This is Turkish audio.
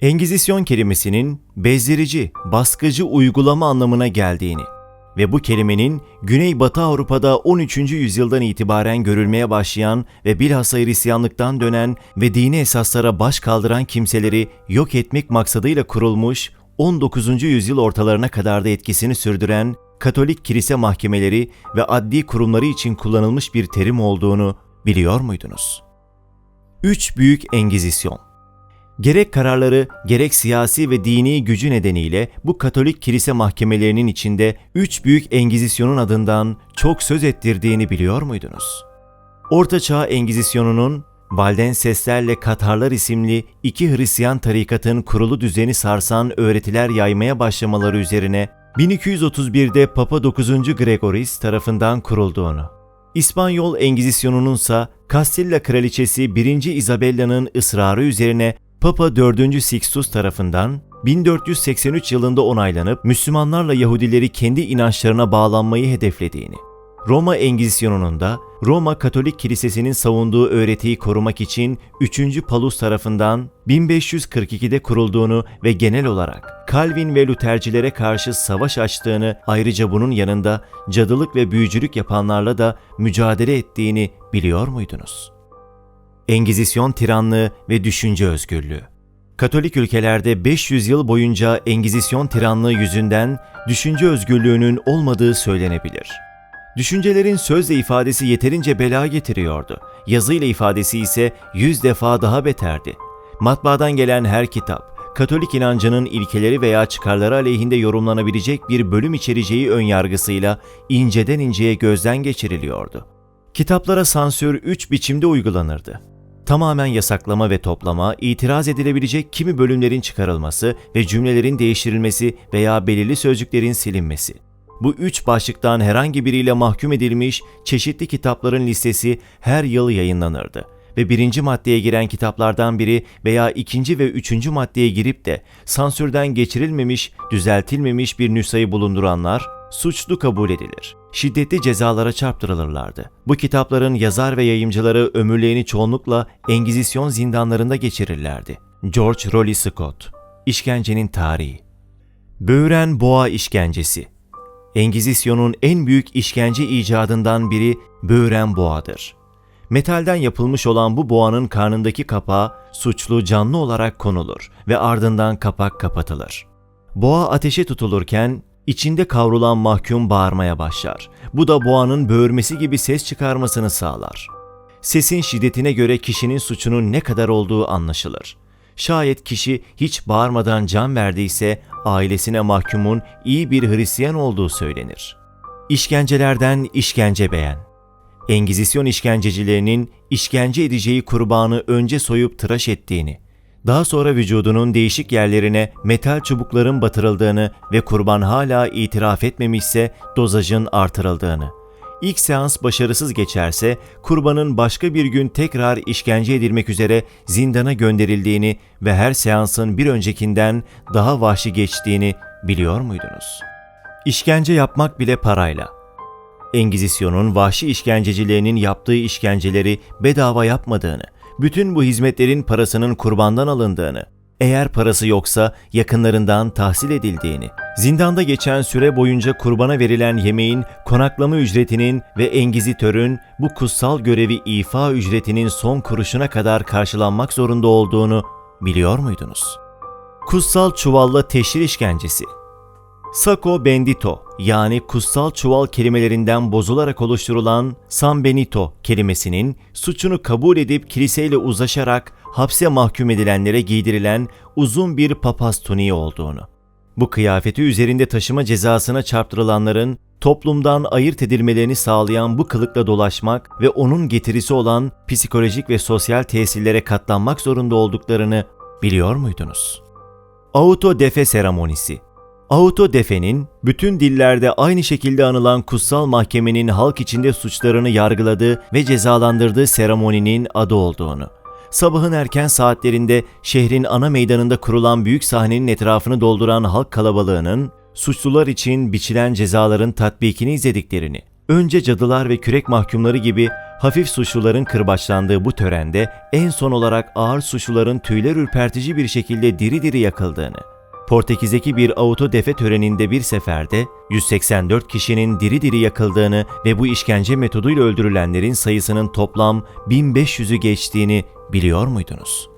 Engizisyon kelimesinin bezdirici, baskıcı uygulama anlamına geldiğini ve bu kelimenin Güneybatı Avrupa'da 13. yüzyıldan itibaren görülmeye başlayan ve bilhassa Hristiyanlıktan dönen ve dini esaslara baş kaldıran kimseleri yok etmek maksadıyla kurulmuş 19. yüzyıl ortalarına kadar da etkisini sürdüren Katolik kilise mahkemeleri ve adli kurumları için kullanılmış bir terim olduğunu biliyor muydunuz? Üç Büyük Engizisyon Gerek kararları gerek siyasi ve dini gücü nedeniyle bu Katolik kilise mahkemelerinin içinde üç büyük engizisyonun adından çok söz ettirdiğini biliyor muydunuz? Orta Çağ Engizisyonunun Valdenseslerle Katarlar isimli iki Hristiyan tarikatın kurulu düzeni sarsan öğretiler yaymaya başlamaları üzerine 1231'de Papa 9. Gregoris tarafından kurulduğunu, İspanyol Engizisyonunun ise Castilla Kraliçesi 1. Isabella'nın ısrarı üzerine Papa 4. Sixtus tarafından 1483 yılında onaylanıp Müslümanlarla Yahudileri kendi inançlarına bağlanmayı hedeflediğini, Roma Engizisyonunun da Roma Katolik Kilisesi'nin savunduğu öğretiyi korumak için 3. Palus tarafından 1542'de kurulduğunu ve genel olarak Calvin ve Lutercilere karşı savaş açtığını ayrıca bunun yanında cadılık ve büyücülük yapanlarla da mücadele ettiğini biliyor muydunuz? Engizisyon tiranlığı ve düşünce özgürlüğü. Katolik ülkelerde 500 yıl boyunca Engizisyon tiranlığı yüzünden düşünce özgürlüğünün olmadığı söylenebilir. Düşüncelerin sözle ifadesi yeterince bela getiriyordu. Yazıyla ifadesi ise yüz defa daha beterdi. Matbaadan gelen her kitap, Katolik inancının ilkeleri veya çıkarları aleyhinde yorumlanabilecek bir bölüm içereceği önyargısıyla inceden inceye gözden geçiriliyordu. Kitaplara sansür üç biçimde uygulanırdı. Tamamen yasaklama ve toplama, itiraz edilebilecek kimi bölümlerin çıkarılması ve cümlelerin değiştirilmesi veya belirli sözcüklerin silinmesi. Bu üç başlıktan herhangi biriyle mahkum edilmiş çeşitli kitapların listesi her yıl yayınlanırdı ve birinci maddeye giren kitaplardan biri veya ikinci ve üçüncü maddeye girip de sansürden geçirilmemiş, düzeltilmemiş bir nüshayı bulunduranlar suçlu kabul edilir. Şiddetli cezalara çarptırılırlardı. Bu kitapların yazar ve yayımcıları ömürlerini çoğunlukla Engizisyon zindanlarında geçirirlerdi. George Rowley Scott İşkencenin Tarihi Böğren Boğa İşkencesi Engizisyon'un en büyük işkence icadından biri böğren boğadır. Metalden yapılmış olan bu boğanın karnındaki kapağı suçlu canlı olarak konulur ve ardından kapak kapatılır. Boğa ateşe tutulurken içinde kavrulan mahkum bağırmaya başlar. Bu da boğanın böğürmesi gibi ses çıkarmasını sağlar. Sesin şiddetine göre kişinin suçunun ne kadar olduğu anlaşılır. Şayet kişi hiç bağırmadan can verdiyse ailesine mahkumun iyi bir Hristiyan olduğu söylenir. İşkencelerden işkence beğen. Engizisyon işkencecilerinin işkence edeceği kurbanı önce soyup tıraş ettiğini, daha sonra vücudunun değişik yerlerine metal çubukların batırıldığını ve kurban hala itiraf etmemişse dozajın artırıldığını, İlk seans başarısız geçerse kurbanın başka bir gün tekrar işkence edilmek üzere zindana gönderildiğini ve her seansın bir öncekinden daha vahşi geçtiğini biliyor muydunuz? İşkence yapmak bile parayla. Engizisyon'un vahşi işkencecilerinin yaptığı işkenceleri bedava yapmadığını, bütün bu hizmetlerin parasının kurbandan alındığını, eğer parası yoksa yakınlarından tahsil edildiğini, zindanda geçen süre boyunca kurbana verilen yemeğin konaklama ücretinin ve engizitörün bu kutsal görevi ifa ücretinin son kuruşuna kadar karşılanmak zorunda olduğunu biliyor muydunuz? Kutsal çuvalla teşhir işkencesi Sacco Bendito yani kutsal çuval kelimelerinden bozularak oluşturulan San Benito kelimesinin suçunu kabul edip kiliseyle uzlaşarak hapse mahkum edilenlere giydirilen uzun bir papaz tuniği olduğunu. Bu kıyafeti üzerinde taşıma cezasına çarptırılanların toplumdan ayırt edilmelerini sağlayan bu kılıkla dolaşmak ve onun getirisi olan psikolojik ve sosyal tesirlere katlanmak zorunda olduklarını biliyor muydunuz? Auto defe seremonisi Autodefe'nin bütün dillerde aynı şekilde anılan kutsal mahkemenin halk içinde suçlarını yargıladığı ve cezalandırdığı seremoninin adı olduğunu, sabahın erken saatlerinde şehrin ana meydanında kurulan büyük sahnenin etrafını dolduran halk kalabalığının suçlular için biçilen cezaların tatbikini izlediklerini, Önce cadılar ve kürek mahkumları gibi hafif suçluların kırbaçlandığı bu törende en son olarak ağır suçluların tüyler ürpertici bir şekilde diri diri yakıldığını, Portekiz'deki bir autodefe töreninde bir seferde 184 kişinin diri diri yakıldığını ve bu işkence metoduyla öldürülenlerin sayısının toplam 1500'ü geçtiğini biliyor muydunuz?